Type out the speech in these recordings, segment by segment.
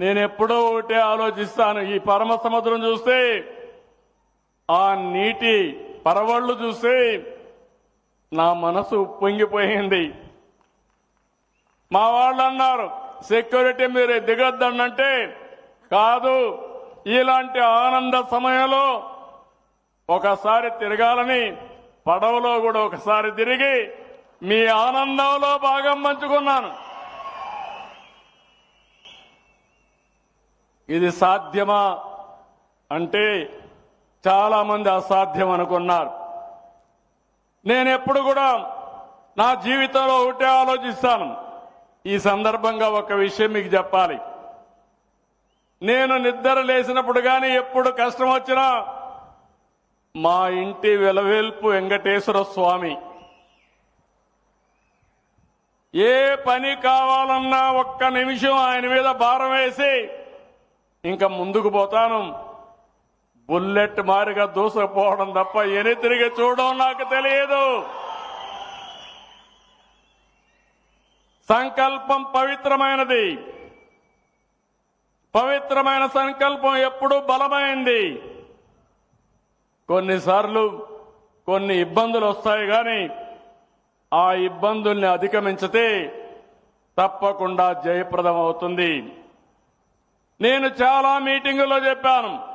నేను ఎప్పుడో ఒకటే ఆలోచిస్తాను. ఈ పరమ సముద్రం చూస్తే ఆ నీటి పరవళ్ళు చూస్తే నా మనసు పొంగిపోయింది. మా వాళ్ళు అన్నారు సెక్యూరిటీ మీరు దిగొద్దనంటే కాదు ఇలాంటి ఆనంద సమయంలో ఒకసారి తిరగాలని పడవలో కూడా ఒకసారి తిరిగి మీ ఆనందంలో భాగం పంచుకున్నాను. ఇది సాధ్యమా అంటే చాలా మంది అసాధ్యం అనుకున్నారు. నేను ఎప్పుడు కూడా నా జీవితంలో ఒకటే ఆలోచిస్తాను. ఈ సందర్భంగా ఒక విషయం మీకు చెప్పాలి. నేను నిద్ర లేచినప్పుడు కానీ ఎప్పుడు కష్టం వచ్చినా మా ఇంటి వెలవేల్పు వెంకటేశ్వర స్వామి. ఏ పని కావాలన్నా ఒక్క నిమిషం ఆయన మీద భారం వేసి ఇంకా ముందుకు పోతాను. బుల్లెట్ మారిగా దూసుకుపోవడం తప్ప ఎని తిరిగి చూడడం నాకు తెలియదు. సంకల్పం పవిత్రమైనది. పవిత్రమైన సంకల్పం ఎప్పుడూ బలమైంది. కొన్నిసార్లు కొన్ని ఇబ్బందులు వస్తాయి కానీ ఆ ఇబ్బందుల్ని అధిగమించితే తప్పకుండా జయప్రదం అవుతుంది నేను చాలా మీటింగుల్లో చెప్పాను.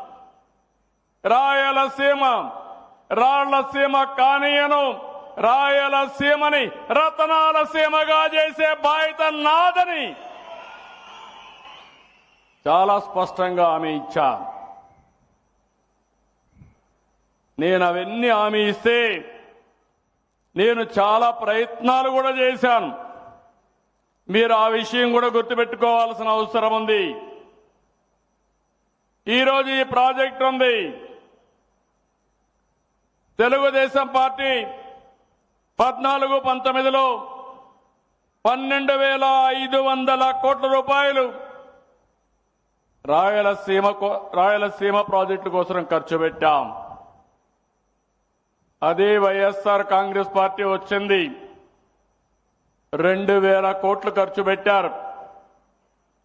రాయలసీమ రాళ్ళసీమ కానీయను రాయలసీమని రతనాల సీమగా చేసే బాధ్యత నాదని. చాలా స్పష్టంగా హామీ ఇచ్చా. నేను అవన్నీ హామీ ఇస్తే నేను చాలా ప్రయత్నాలు కూడా చేశాను. మీరు ఆ విషయం కూడా గుర్తుపెట్టుకోవాల్సిన అవసరం ఉంది. ఈరోజు ఈ ప్రాజెక్ట్ ఉంది. తెలుగుదేశం పార్టీ పద్నాలుగు పంతొమ్మిదిలో పన్నెండు వేల ఐదు వందల కోట్ల రూపాయలు రాయలసీమ కో- రాయలసీమ ప్రాజెక్టు కోసం ఖర్చు పెట్టాం. అదే వైఎస్ఆర్ కాంగ్రెస్ పార్టీ వచ్చింది. రెండు వేల కోట్లు ఖర్చు పెట్టారు.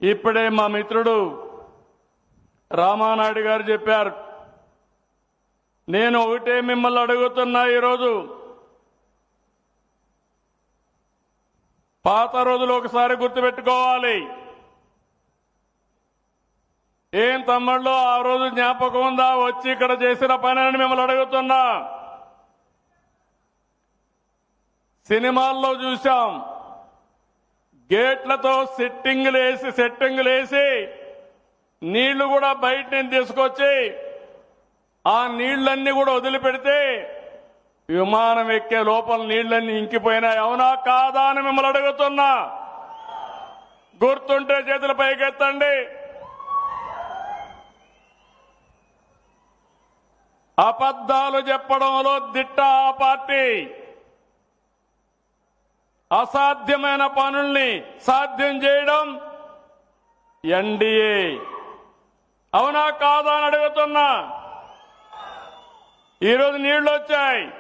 ఇప్పుడే మా మిత్రుడు రామానాయుడు గారు చెప్పారు. నేను ఒకటే మిమ్మల్ని అడుగుతున్నా ఈరోజు. పాత రోజులు ఒకసారి గుర్తుపెట్టుకోవాలి. ఏం తమ్ముళ్ళు ఆ రోజు జ్ఞాపకం ఉందా? వచ్చి ఇక్కడ చేసిన పని అని మిమ్మల్ని అడుగుతున్నా. సినిమాల్లో చూశాం. గేట్లతో సెట్టింగ్లు వేసి సెట్టింగ్లు వేసి నీళ్ళు కూడా బయట నుంచి తీసుకొచ్చి ఆ నీళ్ళన్నీ కూడా వదిలిపెడితే విమానం ఎక్కే లోపల నీళ్ళన్నీ ఇంకిపోయినాయి. అవునా కాదా అని మిమ్మల్ని అడుగుతున్నా. గుర్తుంటే చేతులు పైకెత్తండి. అబద్ధాలు చెప్పడంలో దిట్ట ఆ పార్టీ. అసాధ్యమైన పనుల్ని సాధ్యం చేయడం ఎన్డీఏ అవునా కాదా అని అడుగుతున్నా. ఈరోజు నీళ్ళు వచ్చాయి.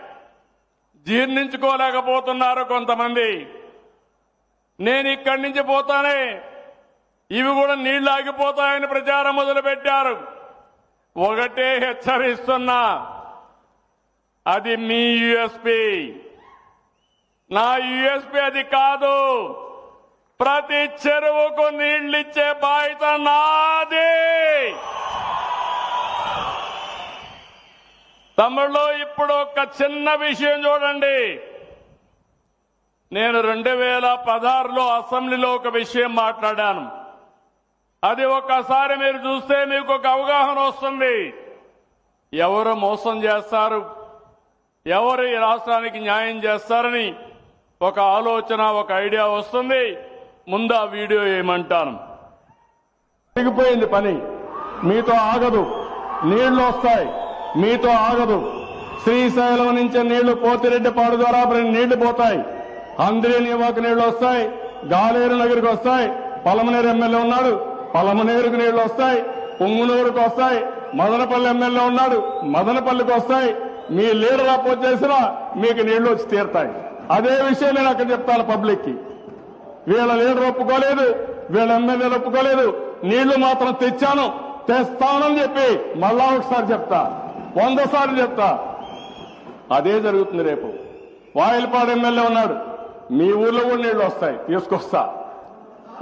జీర్ణించుకోలేకపోతున్నారు కొంతమంది. నేను ఇక్కడి నుంచి పోతానే. ఇవి కూడా నీళ్ళు ఆగిపోతాయని ప్రచారం మొదలుపెట్టారు. ఒకటే హెచ్చరిస్తున్నా. అది మీ యుఎస్పి. నా యుఎస్పి అది కాదు. ప్రతి చెరువుకు నీళ్ళిచ్చే బాధ్యత నాది. తమిళలో ఇప్పుడు ఒక చిన్న విషయం చూడండి. నేను రెండు వేల పదహారులో అసెంబ్లీలో ఒక విషయం మాట్లాడాను. అది ఒక్కసారి మీరు చూస్తే మీకు ఒక అవగాహన వస్తుంది. ఎవరు మోసం చేస్తారు? ఎవరు ఈ రాష్ట్రానికి న్యాయం చేస్తారని ఒక ఆలోచన ఒక ఐడియా వస్తుంది. ముందు ఆ వీడియో ఏమంటాను? తిరిగిపోయింది పని. మీతో ఆగదు. నీళ్ళు వస్తాయి. మీతో ఆగదు. శ్రీశైలం నుంచి నీళ్ళు పోతిరెడ్డిపాడు ద్వారా నీళ్ళు పోతాయి. అందరి నివాకు నీళ్ళు వస్తాయి. గాలేరు నగరికి వస్తాయి. పలమనేరు ఎమ్మెల్యే ఉన్నాడు. పలమనేరుకు నీళ్ళు వస్తాయి. పొంగునూరుకు వస్తాయి. మదనపల్లి ఎమ్మెల్యే ఉన్నాడు. మదనపల్లికి వస్తాయి. మీ లీడర్ అపోజ్ చేసినా మీకు నీళ్ళు వచ్చి తీరుతాయి. అదే విషయం నేను అక్కడ చెప్తాను పబ్లిక్కి వీళ్ళ లీడర్ ఒప్పుకోలేదు వీళ్ళ ఎమ్మెల్యేలు ఒప్పుకోలేదు. నీళ్ళు మాత్రం తెచ్చాను తెస్తానని చెప్పి మళ్ళా ఒకసారి చెప్తా వంద సార్లు చెప్తా. అదే జరుగుతుంది రేపు. వాయిల్పాడు ఎమ్మెల్యే ఉన్నాడు. మీ ఊర్లో కూడా నీళ్ళు వస్తాయి తీసుకొస్తా.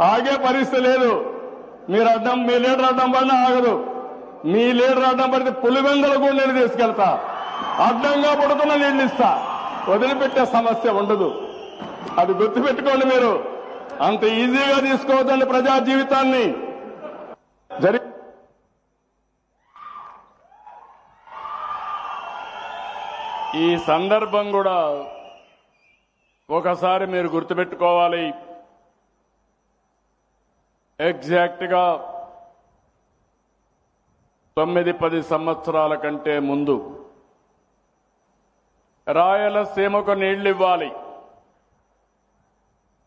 ఆగే పరిస్థితి లేదు. మీరు అడ్డం మీ లీడర్ అడ్డం పడినా ఆగదు. మీ లీడర్ అడ్డం పడితే పులివెందలు కూడా నేను తీసుకెళ్తా. అడ్డంగా పడుతున్న నీళ్ళు ఇస్తా. వదిలిపెట్టే సమస్య ఉండదు. అది గుర్తుపెట్టుకోండి మీరు. అంత ఈజీగా తీసుకోవద్దండి ప్రజా జీవితాన్ని. జరి ఈ సందర్భం కూడా ఒకసారి మీరు గుర్తుపెట్టుకోవాలి. ఎగ్జాక్ట్గా తొమ్మిది పది సంవత్సరాల కంటే ముందు రాయలసీమకు నీళ్ళు ఇవ్వాలి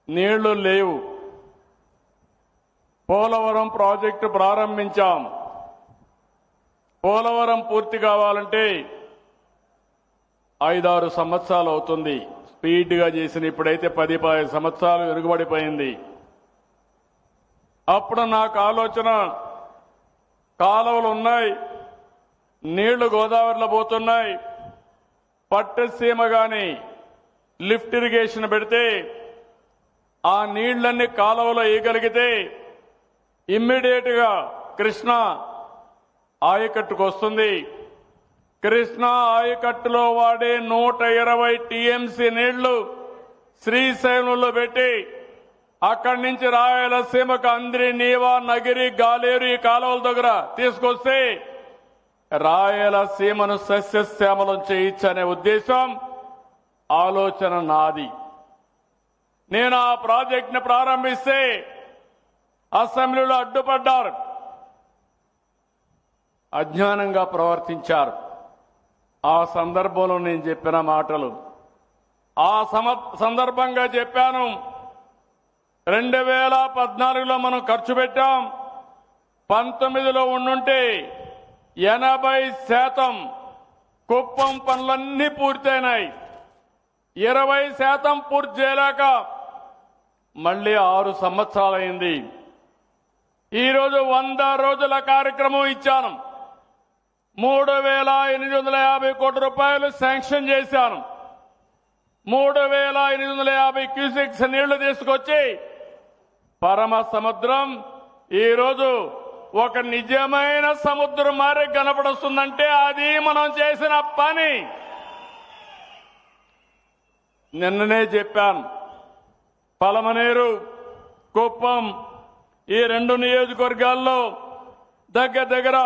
నీళ్ళు లేవు. పోలవరం ప్రాజెక్టు ప్రారంభించాం. పోలవరం పూర్తి కావాలంటే ఐదారు సంవత్సరాలు అవుతుంది. స్పీడ్గా చేసిన ఇప్పుడైతే పది పది సంవత్సరాలు వెనుకబడిపోయింది అప్పుడు నాకు ఆలోచన కాలువలు ఉన్నాయి నీళ్ళు గోదావరిలో పోతున్నాయి. పట్టసీమ గాని లిఫ్ట్ ఇరిగేషన్ పెడితే ఆ నీళ్ళన్నీ కాలువలో వేయగలిగితే ఇమ్మీడియట్గా కృష్ణ ఆయకట్టుకు వస్తుంది. కృష్ణా ఆయకట్టులో వాడే నూట ఇరవై టీఎంసీ నీళ్ళు శ్రీశైలంలో పెట్టి అక్కడి నుంచి రాయలసీమకు అంద్రి నీవా నగిరి గాలేరు ఈ కాలువల దగ్గర తీసుకొస్తే రాయలసీమను సస్యశ్యామలం చేయించనే ఉద్దేశం ఆలోచన నాది. నేను ఆ ప్రాజెక్ట్ని ప్రారంభిస్తే అసెంబ్లీలో అడ్డుపడ్డారు. అజ్ఞానంగా ప్రవర్తించారు. ఆ సందర్భంలో నేను చెప్పిన మాటలు. ఆ సమ సందర్భంగా చెప్పాను. రెండు వేల పద్నాలుగులో మనం ఖర్చు పెట్టాం. పంతొమ్మిదిలో ఉండుంటే ఎనభై శాతం కుప్పం పనులన్నీ పూర్తయినాయి. ఇరవై శాతం పూర్తి చేయలేక మళ్ళీ ఆరు సంవత్సరాలైంది. ఈరోజు వంద రోజుల కార్యక్రమం ఇచ్చాను. మూడు వేల ఎనిమిది వందల యాభై కోట్ల రూపాయలు శాంక్షన్ చేశాను. మూడు వేల ఎనిమిది వందల యాభై క్యూసెక్స్ నీళ్ళు తీసుకొచ్చి పరమ సముద్రం ఈరోజు ఒక నిజమైన సముద్రం మారి కనపడుస్తుందంటే అది మనం చేసిన పని. నిన్ననే చెప్పాను. పలమనేరు కుప్పం ఈ రెండు నియోజకవర్గాల్లో దగ్గర దగ్గర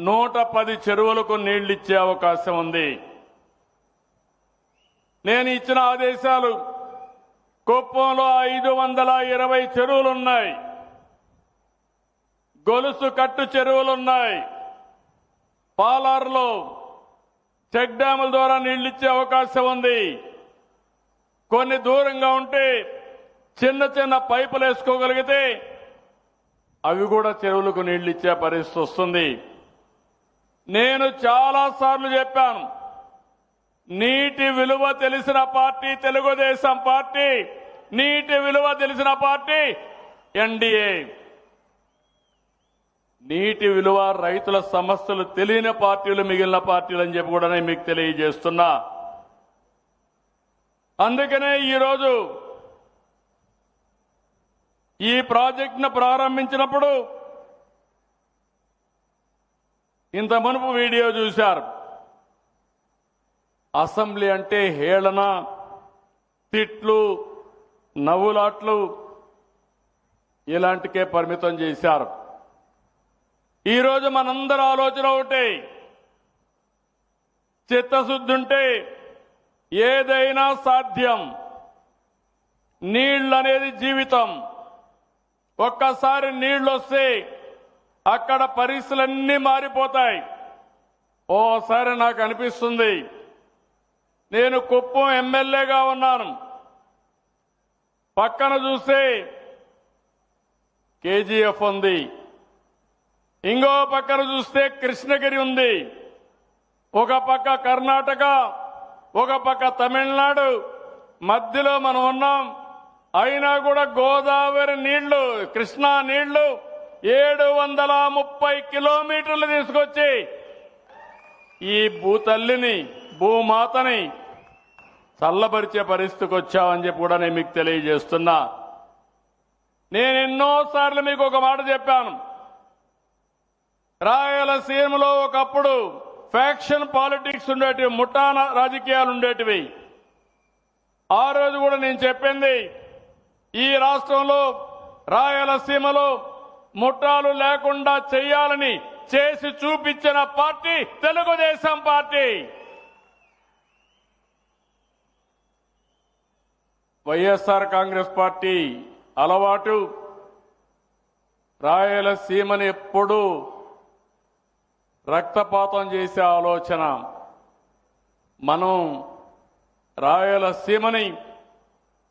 నూట పది చెరువులకు నీళ్ళిచ్చే అవకాశం ఉంది. నేను ఇచ్చిన ఆదేశాలు కుప్పంలో ఐదు వందల ఇరవై చెరువులున్నాయి. గొలుసు కట్టు చెరువులున్నాయి. పాలార్లో చెక్ డ్యాముల ద్వారా నీళ్ళిచ్చే అవకాశం ఉంది. కొన్ని దూరంగా ఉంటే చిన్న చిన్న పైపులు వేసుకోగలిగితే అవి కూడా చెరువులకు నీళ్ళిచ్చే పరిస్థితి వస్తుంది. నేను చాలా సార్లు చెప్పాను నీటి విలువ తెలిసిన పార్టీ తెలుగుదేశం పార్టీ నీటి విలువ తెలిసిన పార్టీ ఎన్డీఏ నీటి విలువ రైతుల సమస్యలు తెలియని పార్టీలు మిగిలిన పార్టీలు అని చెప్పి కూడా నేను మీకు తెలియజేస్తున్నా. అందుకనే ఈరోజు ఈ ప్రాజెక్టును ప్రారంభించినప్పుడు ఇంత మునుపు వీడియో చూశారు. అసెంబ్లీ అంటే హేళన తిట్లు నవ్వులాట్లు ఇలాంటికే పరిమితం చేశారు. ఈరోజు మనందరి ఆలోచన ఒకటే చిత్తశుద్ధి ఉంటే ఏదైనా సాధ్యం. నీళ్ళనేది జీవితం. ఒక్కసారి నీళ్ళొస్తే వస్తే అక్కడ పరిస్థితులన్నీ మారిపోతాయి. ఓసారి నాకు అనిపిస్తుంది. నేను కుప్పం ఎమ్మెల్యేగా ఉన్నాను. పక్కన చూస్తే కేజీఎఫ్ ఉంది. ఇంకో పక్కన చూస్తే కృష్ణగిరి ఉంది. ఒక పక్క కర్ణాటక ఒక పక్క తమిళనాడు మధ్యలో మనం ఉన్నాం. అయినా కూడా గోదావరి నీళ్ళు కృష్ణా నీళ్ళు ఏడు వందల ముప్పై కిలోమీటర్లు తీసుకొచ్చి ఈ భూతల్లిని భూమాతని చల్లపరిచే పరిస్థితికి వచ్చామని చెప్పి కూడా నేను మీకు తెలియజేస్తున్నా. నేను ఎన్నోసార్లు మీకు ఒక మాట చెప్పాను. రాయలసీమలో ఒకప్పుడు ఫ్యాక్షన్ పాలిటిక్స్ ఉండేటివి ముఠాన రాజకీయాలు ఉండేటివి. ఆ రోజు కూడా నేను చెప్పింది ఈ రాష్ట్రంలో రాయలసీమలో ముఠాలు లేకుండా చేయాలని చేసి చూపించిన party Telugu Desam party. YSR Congress party అలవాటు రాయలసీమని ఎప్పుడూ రక్తపాతం చేసే ఆలోచన. మనం రాయలసీమని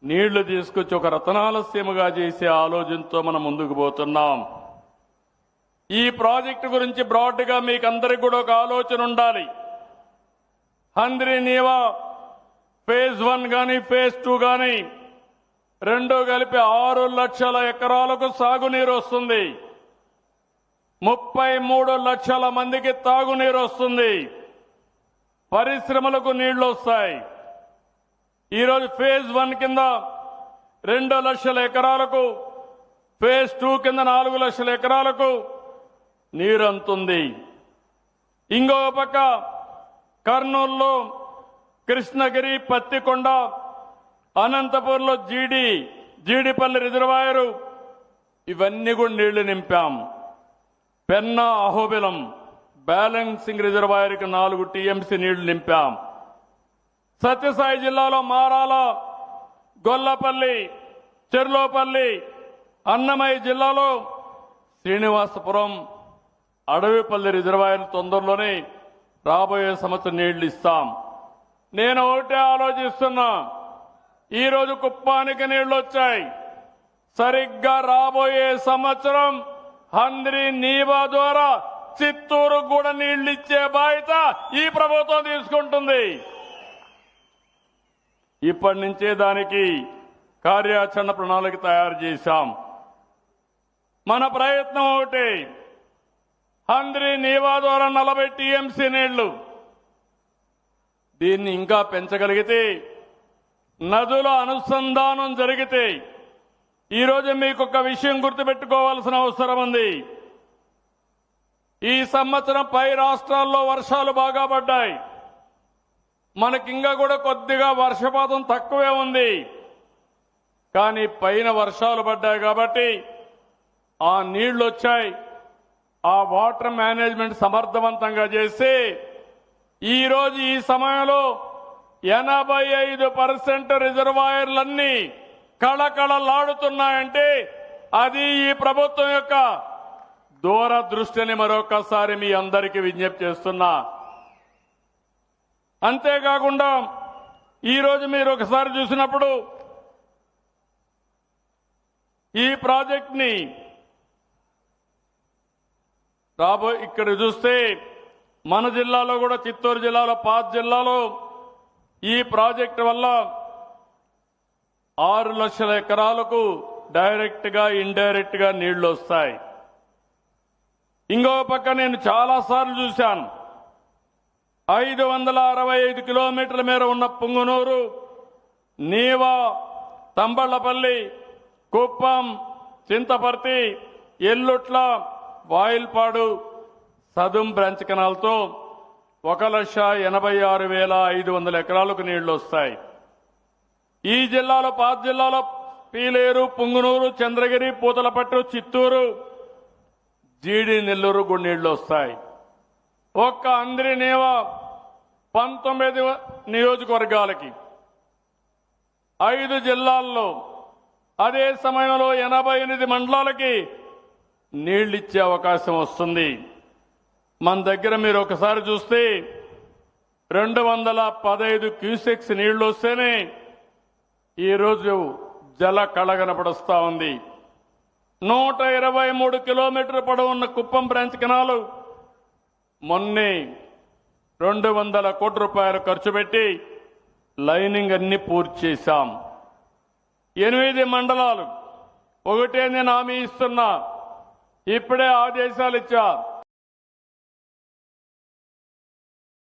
నీళ్ళు తీసుకొచ్చి ఒక రతనాల సీమగా చేసే ఆలోచనతో మనం ముందుకు పోతున్నాం. ఈ ప్రాజెక్టు గురించి బ్రాడ్గా మీకు అందరికి కూడా ఒక ఆలోచన ఉండాలి. హంద్రి నీవా ఫేజ్ వన్ కానీ ఫేజ్ టూ కానీ రెండు కలిపి ఆరు లక్షల ఎకరాలకు సాగునీరు వస్తుంది. ముప్పై మూడు లక్షల మందికి తాగునీరు వస్తుంది. పరిశ్రమలకు నీళ్ళు వస్తాయి. ఈరోజు ఫేజ్ వన్ కింద రెండు లక్షల ఎకరాలకు ఫేజ్ టూ కింద నాలుగు లక్షల ఎకరాలకు నీరు అందుతుంది ఇంకో పక్క కర్నూలులో కృష్ణగిరి పత్తికొండ అనంతపూర్లో జీడి జీడిపల్లి రిజర్వాయరు ఇవన్నీ కూడా నీళ్ళు నింపాం. పెన్నా అహోబిలం బ్యాలెన్సింగ్ రిజర్వాయర్కి నాలుగు టీఎంసీ నీళ్ళు నింపాం. సత్యసాయి జిల్లాలో మారాల గొల్లపల్లి చెర్లోపల్లి అన్నమయ్య జిల్లాలో శ్రీనివాసపురం అడవిపల్లి రిజర్వాయర్ తొందరలోనే రాబోయే సంవత్సరం నీళ్ళు ఇస్తాం. నేను ఒకటే ఆలోచిస్తున్నా. ఈరోజు కుప్పానికి నీళ్ళు వచ్చాయి సరిగ్గా రాబోయే సంవత్సరం హంద్రి నీవా ద్వారా చిత్తూరు కూడా నీళ్ళు ఇచ్చే బాధ్యత ఈ ప్రభుత్వం తీసుకుంటుంది. ఇప్పటి నుంచే దానికి కార్యాచరణ ప్రణాళిక తయారు చేశాం. మన ప్రయత్నం ఒకటి. హంద్రి నీవా ద్వారా నలభై టీఎంసీ నీళ్ళు. దీన్ని ఇంకా పెంచగలిగితే నదుల అనుసంధానం జరిగితే ఈరోజు మీకు ఒక విషయం గుర్తుపెట్టుకోవాల్సిన అవసరం ఉంది. ఈ సంవత్సరం పై రాష్ట్రాల్లో వర్షాలు బాగా పడ్డాయి. మనకింకా కూడా కొద్దిగా వర్షపాతం తక్కువే ఉంది. కానీ పైన వర్షాలు పడ్డాయి కాబట్టి ఆ నీళ్ళు వచ్చాయి ఆ వాటర్ మేనేజ్మెంట్ సమర్థవంతంగా చేసి ఈరోజు ఈ సమయంలో ఎనభై ఐదు పర్సెంట్ రిజర్వాయర్లన్నీ కళకళలాడుతున్నాయంటే అది ఈ ప్రభుత్వం యొక్క దూరదృష్టిని మరొకసారి మీ అందరికీ విజ్ఞప్తి చేస్తున్నా. అంతేకాకుండా ఈరోజు మీరు ఒకసారి చూసినప్పుడు ఈ ప్రాజెక్ట్ని రాబో ఇక్కడ చూస్తే మన జిల్లాలో కూడా చిత్తూరు జిల్లాలో పాత జిల్లాలో ఈ ప్రాజెక్ట్ వల్ల ఆరు లక్షల ఎకరాలకు డైరెక్ట్గా ఇండైరెక్ట్గా నీళ్ళు వస్తాయి. ఇంకో పక్క నేను చాలాసార్లు చూశాను. ఐదు వందల అరవై ఐదు కిలోమీటర్ల మేర ఉన్న పుంగునూరు నీవా తంబళ్ళపల్లి కుప్పం చింతపర్తి ఎల్లుట్ల వాయిల్పాడు సదుం బ్రాంచ్ కెనాల్తో ఒక లక్ష ఎనభై ఆరు వేల ఐదు వందల ఎకరాలకు నీళ్ళు వస్తాయి. ఈ జిల్లాలో పాత జిల్లాలో పీలేరు పుంగునూరు చంద్రగిరి పూతలపట్టు చిత్తూరు జీడి నెల్లూరు కూడా వస్తాయి. ఒక్క అందరి నేవ పంతొమ్మిది నియోజకవర్గాలకి. ఐదు జిల్లాల్లో అదే సమయంలో ఎనభై ఎనిమిది మండలాలకి నీళ్ళిచ్చే అవకాశం వస్తుంది. మన దగ్గర మీరు ఒకసారి చూస్తే రెండు వందల పదహైదు క్యూసెక్స్ నీళ్ళు వస్తేనే ఈరోజు జల కళ ఉంది. నూట ఇరవై మూడు కిలోమీటర్ పొడవున్న కుప్పం బ్రాంచ్ కెనాలు మొన్నే రెండు వందల కోట్ల రూపాయలు ఖర్చు పెట్టి లైనింగ్ అన్ని పూర్తి చేశాం. ఎనిమిది మండలాలు ఒకటే నేను హామీ ఇస్తున్నా. ఇప్పుడే ఆదేశాలు ఇచ్చా